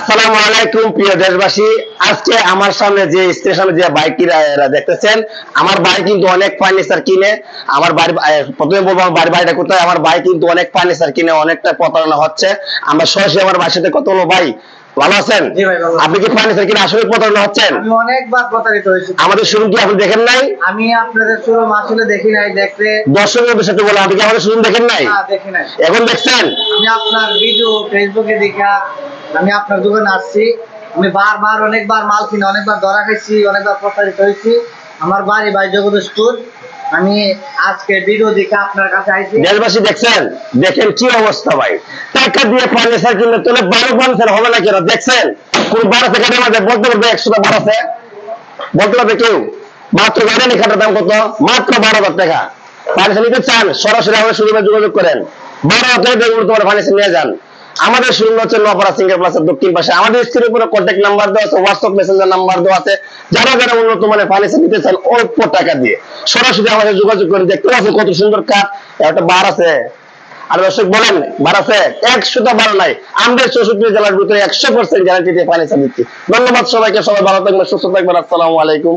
আসসালামু আলাইকুম প্রিয় দেশবাসী। আজকে আমার সামনে যে স্টেশনে যে বাইকিরা এরা দেখতেছেন আমার বাড়ি কিন্তু অনেক ফার্নিচার কিনে আমার বাড়ি প্রথমে বলব আমার বাড়ি বাড়িটা কোথায় আমার ভাই কিন্তু অনেক ফার্নিচার কিনে অনেকটা প্রতারণা হচ্ছে। আমরা সরাসরি আমার ভাইয়ের সাথে কত হলো ভাই ভালো আছেন। আপনি কি ফার্নিচার কিনে আসলে প্রতারণা হচ্ছেন? আমি অনেকবার প্রতারিত হয়েছি। আমাদের শোরুম কি আপনি দেখেন নাই? আমি আপনাদের শোরুম আসলে দেখি নাই দেখতে। দর্শকের সাথে বলে আপনি কি আমাদের শোরুম দেখেন নাই? দেখি নাই। এখন দেখছেন? আমি আপনার ভিডিও ফেসবুকে দেখা আমি আপনার দোকানে আসছি, আমি বারবার, অনেকবার মাল কিনে, অনেকবার ধরা খাইছি, অনেকবার প্রতারিত হয়েছি। আমার বাড়ি ভাই জগদীশপুর। আমি আজকে ভিডিও দেখে আপনার কাছে আইছি। দেশবাসী দেখছেন? দেখেন কি অবস্থা ভাই। টাকা দিয়ে ফার্নিচার কিনলে তোলে বারো ফার্নিচার হবে না কেন দেখছেন? কোন বারো থেকে আমাদের বলতে পারবে একশোটা বারো আছে? বলতে পারবে কেউ? মাত্র গাড়ি খাটার দাম কত? মাত্র বারো হাজার টাকা। ফার্নিচার নিতে চান, সরাসরি আমাদের শোরুমে যোগাযোগ করেন। বারো হাজার টাকা দিয়ে তোমার ফার্নিচার নিয়ে যান। আমাদের শোরুম হচ্ছে নপাড়া সিঙ্গেল প্লাসের দক্ষিণ পাশে। আমাদের স্ক্রিনের উপরে কন্ট্যাক্ট নাম্বার দেওয়া আছে হোয়াটসঅ্যাপ মেসেঞ্জার নাম্বার দেওয়া আছে। যারা যারা উন্নত মানের ফার্নিচার নিতে চান, অল্প টাকা দিয়ে সরাসরি আমাদের যোগাযোগ করে দেখতে পাচ্ছেন কত সুন্দর কাঠ একটা বার আছে। আর দর্শক, বলেন, বার আছে? একশোটা বার নাই। আমাদের চৌষট্টি জেলার ভিতরে একশো পার্সেন্ট গ্যারান্টি দিয়ে ফার্নিচার দিচ্ছি ধন্যবাদ সবাইকে, সবাই ভালো থাকবেন, সুস্থ থাকবেন। আসসালামু আলাইকুম।